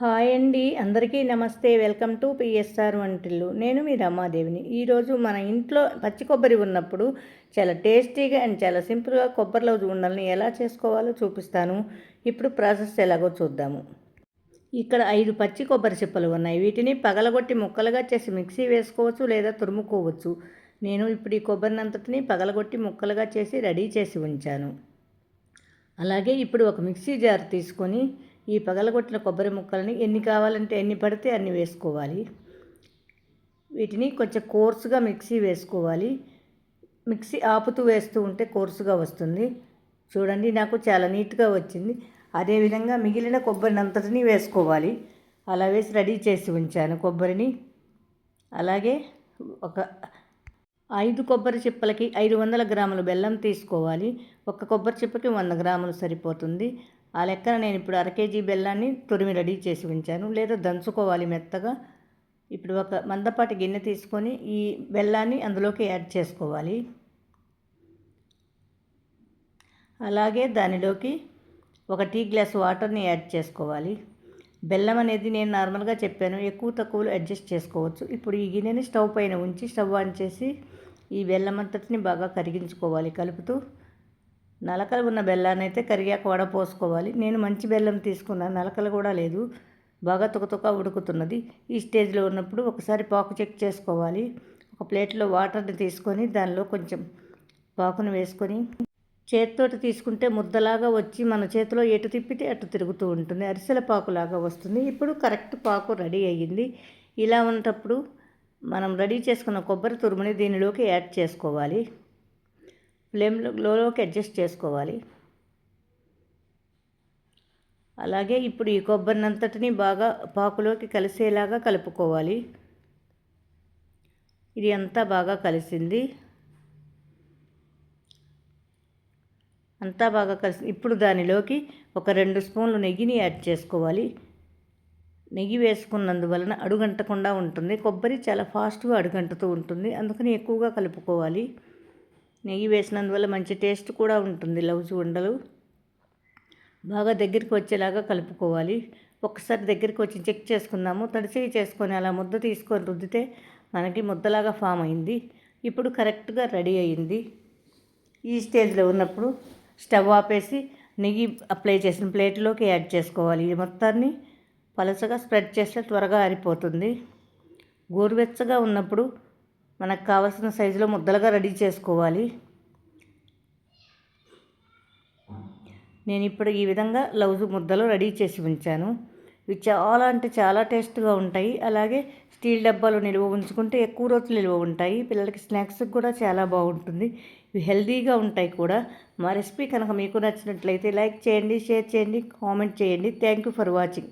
Hi అండి. అందరికీ నమస్తే. వెల్కమ్ టు పిఎస్ఆర్ వంటిల్లు. నేను మీ రమాదేవిని. ఈరోజు మన ఇంట్లో పచ్చి కొబ్బరి ఉన్నప్పుడు చాలా టేస్టీగా అండ్ చాలా సింపుల్గా కొబ్బరిలో ఉండల్ని ఎలా చేసుకోవాలో చూపిస్తాను. ఇప్పుడు ప్రాసెస్ ఎలాగో చూద్దాము. ఇక్కడ ఐదు పచ్చి కొబ్బరి చిప్పలు ఉన్నాయి. వీటిని పగలగొట్టి ముక్కలుగా చేసి మిక్సీ వేసుకోవచ్చు లేదా తురుముకోవచ్చు. నేను ఇప్పుడు ఈ కొబ్బరినంతటిని పగలగొట్టి ముక్కలుగా చేసి రెడీ చేసి ఉంచాను. అలాగే ఇప్పుడు ఒక మిక్సీ జార్ తీసుకొని ఈ పగలగొట్టిన కొబ్బరి ముక్కలని ఎన్ని కావాలంటే ఎన్ని పడితే అన్ని వేసుకోవాలి. వీటిని కొంచెం కోర్సుగా మిక్సీ వేసుకోవాలి. మిక్సీ ఆపుతూ వేస్తూ ఉంటే కోర్సుగా వస్తుంది. చూడండి నాకు చాలా నీట్గా వచ్చింది. అదేవిధంగా మిగిలిన కొబ్బరిని అంతటిని వేసుకోవాలి. అలా వేసి రెడీ చేసి ఉంచాను కొబ్బరిని. అలాగే ఒక ఐదు కొబ్బరి చిప్పలకి ఐదు వందల గ్రాములు బెల్లం తీసుకోవాలి. ఒక కొబ్బరి చిప్పకి వంద గ్రాములు సరిపోతుంది. ఆ లెక్కన నేను ఇప్పుడు అర కేజీ బెల్లాన్ని తురిమి రెడీ చేసి ఉంచాను. లేదా దంచుకోవాలి మెత్తగా. ఇప్పుడు ఒక మందపాటి గిన్నె తీసుకొని ఈ బెల్లాన్ని అందులోకి యాడ్ చేసుకోవాలి. అలాగే దానిలోకి ఒక టీ గ్లాస్ వాటర్ని యాడ్ చేసుకోవాలి. బెల్లం అనేది నేను నార్మల్గా చెప్పాను ఎక్కువ తక్కువలో అడ్జస్ట్ చేసుకోవచ్చు. ఇప్పుడు ఈ గిన్నెని స్టవ్ పైన ఉంచి స్టవ్ ఆన్ చేసి ఈ బెల్లం అంతటిని బాగా కరిగించుకోవాలి. కలుపుతూ నలకలు ఉన్న బెల్లాన్ని అయితే కరిగాక వడపోసుకోవాలి నేను మంచి బెల్లం తీసుకున్నాను నలకలు కూడా లేదు. బాగా తుకతుక ఉడుకుతున్నది. ఈ స్టేజ్లో ఉన్నప్పుడు ఒకసారి పాకు చెక్ చేసుకోవాలి. ఒక ప్లేట్లో వాటర్ని తీసుకొని దానిలో కొంచెం పాకును వేసుకొని చేతితోటి తీసుకుంటే ముద్దలాగా వచ్చి మన చేతిలో ఎటు తిప్పితే అటు తిరుగుతూ ఉంటుంది. అరిసెల పాకులాగా వస్తుంది. ఇప్పుడు కరెక్ట్ పాకు రెడీ అయ్యింది. ఇలా ఉన్నప్పుడు మనం రెడీ చేసుకున్న కొబ్బరి తురుముని దీనిలోకి యాడ్ చేసుకోవాలి. ఫ్లేమ్లోకి అడ్జస్ట్ చేసుకోవాలి. అలాగే ఇప్పుడు ఈ కొబ్బరినంతటిని బాగా పాకులోకి కలిసేలాగా కలుపుకోవాలి. ఇది అంతా బాగా కలిసింది. అంతా బాగా కలిసి ఇప్పుడు దానిలోకి ఒక రెండు స్పూన్లు నెయ్యిని యాడ్ చేసుకోవాలి. నెయ్యి వేసుకున్నందువలన అడుగంటకుండా ఉంటుంది. కొబ్బరి చాలా ఫాస్ట్గా అడుగంటుతూ ఉంటుంది. అందుకని ఎక్కువగా కలుపుకోవాలి. నెయ్యి వేసినందువల్ల మంచి టేస్ట్ కూడా ఉంటుంది. లౌజు ఉండలు బాగా దగ్గరికి వచ్చేలాగా కలుపుకోవాలి. ఒకసారి దగ్గరికి వచ్చి చెక్ చేసుకుందాము. తడిసి చేసుకొని అలా ముద్ద తీసుకొని రుద్దితే మనకి ముద్దలాగా ఫామ్ అయింది. ఇప్పుడు కరెక్ట్గా రెడీ అయింది. ఈ స్టేజ్లో ఉన్నప్పుడు స్టవ్ ఆపేసి నెయ్యి అప్లై చేసిన ప్లేట్లోకి యాడ్ చేసుకోవాలి. ఈ మొత్తాన్ని పలసగా స్ప్రెడ్ చేస్తే త్వరగా ఆరిపోతుంది. గోరువెచ్చగా ఉన్నప్పుడు మనకు కావాల్సిన సైజులో ముద్దలుగా రెడీ చేసుకోవాలి. నేను ఇప్పుడు ఈ విధంగా లౌజు ముద్దలు రెడీ చేసి ఉంచాను. ఇవి చాలా అంటే చాలా టేస్ట్గా ఉంటాయి. అలాగే స్టీల్ డబ్బాలు నిల్వ ఉంచుకుంటే ఎక్కువ రోజులు నిల్వ ఉంటాయి. పిల్లలకి స్నాక్స్కి కూడా చాలా బాగుంటుంది. ఇవి ఉంటాయి కూడా. మా రెసిపీ కనుక మీకు నచ్చినట్లయితే లైక్ చేయండి షేర్ చేయండి కామెంట్ చేయండి. Thank you for watching.